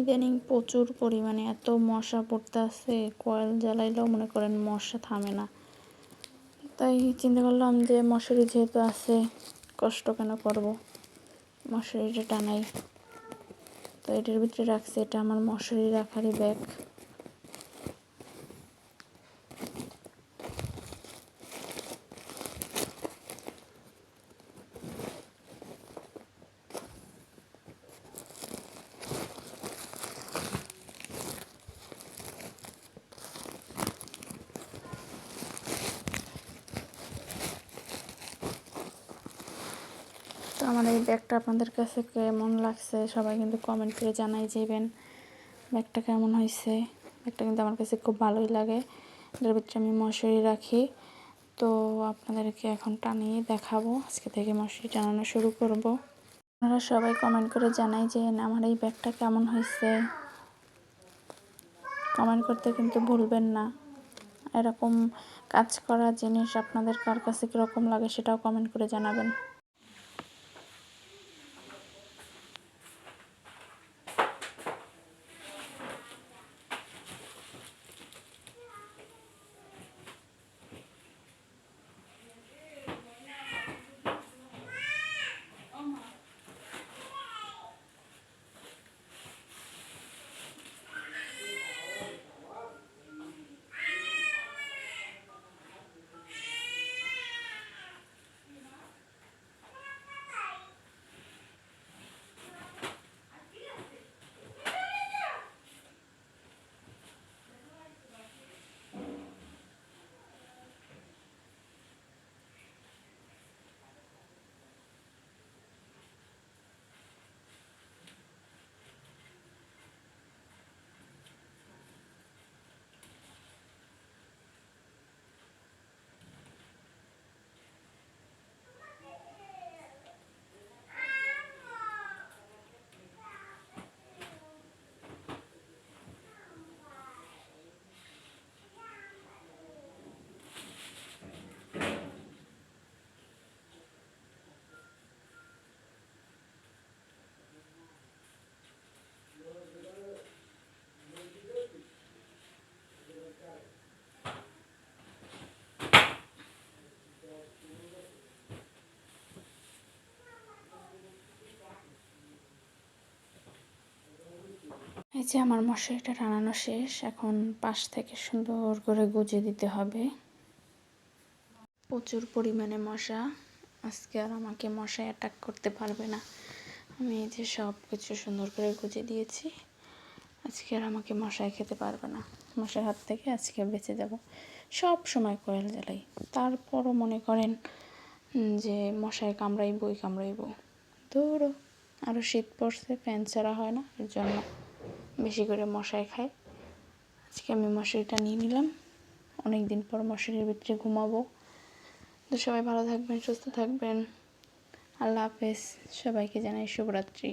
ইদানিং প্রচুর পরিমাণে এত মশা পড়তে আছে কয়েল জ্বালাইলেও মনে করেন মশা থামে না। তাই চিন্তা করলাম যে মশারি যেহেতু আছে, কষ্ট কেন করব? মশারিটা টানাই। তো এটার ভিতরে রাখছি, এটা আমার মশারি রাখারই ব্যাগ আমার এই ব্যাগটা আপনাদের কাছে কেমন লাগছে? সবাই কিন্তু কমেন্ট করে জানাই যাবেন। ব্যাগটা কেমন হয়েছে? ব্যাগটা কিন্তু আমার কাছে খুব ভালোই লাগে। এটার ভিতরে আমি মশারি রাখি। তো আপনাদেরকে এখন টানিয়ে দেখাবো। আজকে থেকে মশারি টানানো শুরু করব। আপনারা সবাই কমেন্ট করে জানাই যে আমার এই ব্যাগটা কেমন হয়েছে? কমেন্ট করতে কিন্তু ভুলবেন না। এরকম কাজ করা জিনিস আপনাদের কার কাছে কীরকম লাগে সেটাও কমেন্ট করে জানাবেন। এই যে আমার মশারিটা টানানো শেষ, এখন পাশ থেকে সুন্দর করে গুজে দিতে হবে। প্রচুর পরিমাণে মশা, আজকে আর আমাকে মশা অ্যাটাক করতে পারবে না। আমি এই যে সব কিছু সুন্দর করে গুজে দিয়েছি, আজকে আর আমাকে মশায় খেতে পারবে না। মশার হাত থেকে আজকে বেঁচে যাব। সব সময় কোয়েল জ্বালাই। তারপরও মনে করেন যে মশায় কামড়াইবই কামড়াইব। দৌড়ো আরও শীত পড়ছে, ফ্যান ছাড়া হয় না, এর জন্য। বেশি করে মশাই খায়। আজকে আমি মশারিটা নিয়ে নিলাম। অনেক দিন পর মশারির ভিতরে ঘুমাবো। তো সবাই ভালো থাকবেন, সুস্থ থাকবেন। আল্লাহ হাফেজ। সবাইকে জানাই শুভরাত্রি।